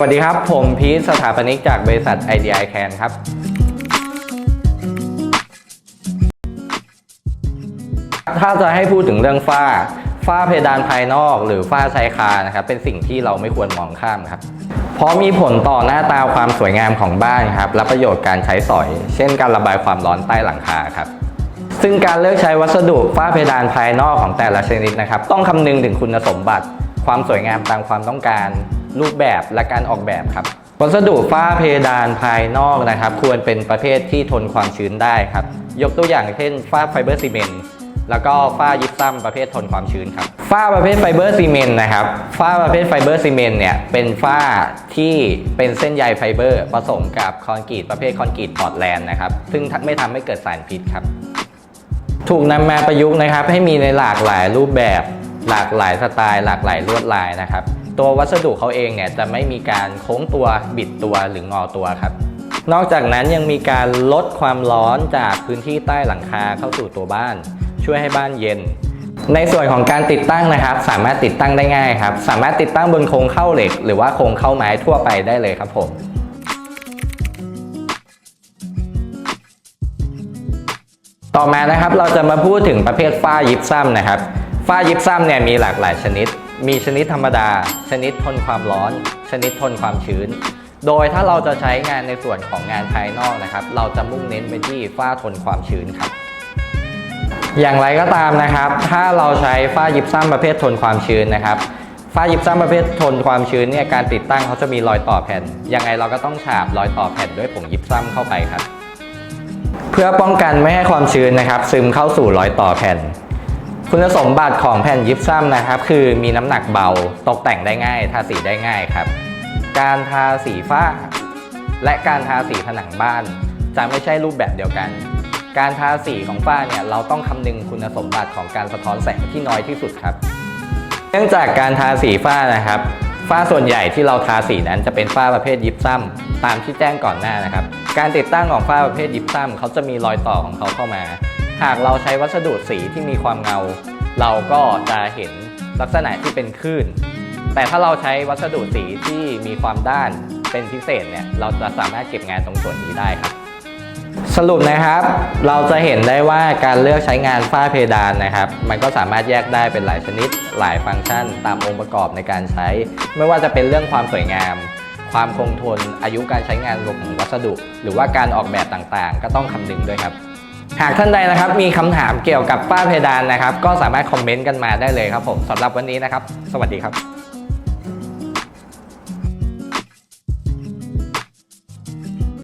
สวัสดีครับ ผมพีทสถาปนิกจากบริษัท IDI Can ครับ ถ้าจะให้พูดถึงเรื่องฝ้า ฝ้าเพดานภายนอก หรือฝ้าชายคานะครับ เป็นสิ่งที่เราไม่ควรมองข้ามครับ เพราะมีผลต่อหน้าตาความสวยงามของบ้านครับ และประโยชน์การใช้สอย เช่น การระบายความร้อนใต้หลังคาครับซึ่งการเลือกใช้วัสดุฝ้าเพดานภายนอกของแต่ละชนิดนะครับ ต้องคำนึงถึงคุณสมบัติ ความสวยงามตามความต้องการ รูปแบบและการออกแบบครับ วัสดุฝ้าเพดานภายนอกนะครับ ควรเป็นประเภทที่ทนความชื้นได้ครับ ยกตัวอย่างเช่นฝ้าไฟเบอร์ซีเมนต์แล้วก็ฝ้ายิปซัมประเภททนความชื้นครับฝ้าประเภทไฟเบอร์ซีเมนต์นะครับฝ้าประเภทไฟเบอร์ซีเมนต์เนี่ยเป็นฝ้าที่เป็นเส้นใยไฟเบอร์ผสมกับคอนกรีตประเภทคอนกรีตพอร์ตแลนด์นะครับซึ่งไม่ทำให้เกิดสารพิษครับ ถูกนำมาประยุกต์นะครับให้มีในหลากหลายรูปแบบ หลากหลายสไตล์ หลากหลายลวดลายนะครับ ตัววัสดุเขาเองเนี่ยจะไม่มีการโค้งตัวบิดตัวหรืองอตัวครับ นอกจากนั้นยังมีการลดความร้อนจากพื้นที่ใต้หลังคาเข้าสู่ตัวบ้าน ช่วยให้บ้านเย็น ในส่วนของการติดตั้งนะครับ สามารถติดตั้งได้ง่ายครับ สามารถติดตั้งบนโครงเข้าเหล็ก หรือว่าโครงเข้าไม้ทั่วไปได้เลยครับผมต่อมานะครับเราจะมาพูดถึงประเภทฝ้ายิปซัมนะครับฝ้ายิปซัมเนี่ยมีหลากหลายชนิด มีชนิดธรรมดา ชนิดทนความร้อน ชนิดทนความชื้น โดยถ้าเราจะใช้งานในส่วนของงานภายนอกนะครับ เราจะมุ่งเน้นไปที่ฝ้าทนความชื้นครับ อย่างไรก็ตามนะครับ ถ้าเราใช้ฝ้ายิปซัมประเภททนความชื้นนะครับฝ้ายิปซัมประเภททนความชื้นเนี่ยการติดตั้งเขาจะมีรอยต่อแผ่น ยังไงเราก็ต้องฉาบรอยต่อแผ่นด้วยผงยิปซัมเข้าไปครับ เพื่อป้องกันไม่ให้ความชื้นนะครับ ซึมเข้าสู่รอยต่อแผ่น คุณสมบัติของแผ่นยิปซัมนะครับ คือมีน้ำหนักเบา ตกแต่งได้ง่าย ทาสีได้ง่ายครับ การทาสีฝ้า และการทาสีผนังบ้าน จะไม่ใช่รูปแบบเดียวกัน การทาสีของฝ้าเนี่ยเราต้องคำนึงคุณสมบัติของการสะท้อนแสงที่น้อยที่สุดครับ เนื่องจากการทาสีฝ้านะครับฝ้าส่วนใหญ่ที่เราทาสีนั้นจะเป็นฝ้าประเภทยิปซัมตามที่แจ้งก่อนหน้านะครับ การติดตั้งของฝ้าประเภทยิปซัมเขาจะมีรอยต่อของเขาเข้ามา หากเราใช้วัสดุสีที่มีความเงา เราก็จะเห็นลักษณะที่เป็นคลื่น แต่ถ้าเราใช้วัสดุสีที่มีความด้านเป็นพิเศษเนี่ยเราจะสามารถเก็บงานตรงส่วนนี้ได้ครับ สรุปนะครับ เราจะเห็นได้ว่าการเลือกใช้งานฝ้าเพดานนะครับ มันก็สามารถแยกได้เป็นหลายชนิด หลายฟังก์ชัน ตามองค์ประกอบในการใช้ ไม่ว่าจะเป็นเรื่องความสวยงาม ความคงทนอายุการใช้งานของวัสดุ หรือว่าการออกแบบต่างๆ ก็ต้องคำนึงด้วยครับ หากท่านใดนะครับมีคำถามเกี่ยวกับฝ้าเพดานนะครับ ก็สามารถคอมเมนต์กันมาได้เลยครับผมสำหรับวันนี้นะครับ สวัสดีครับ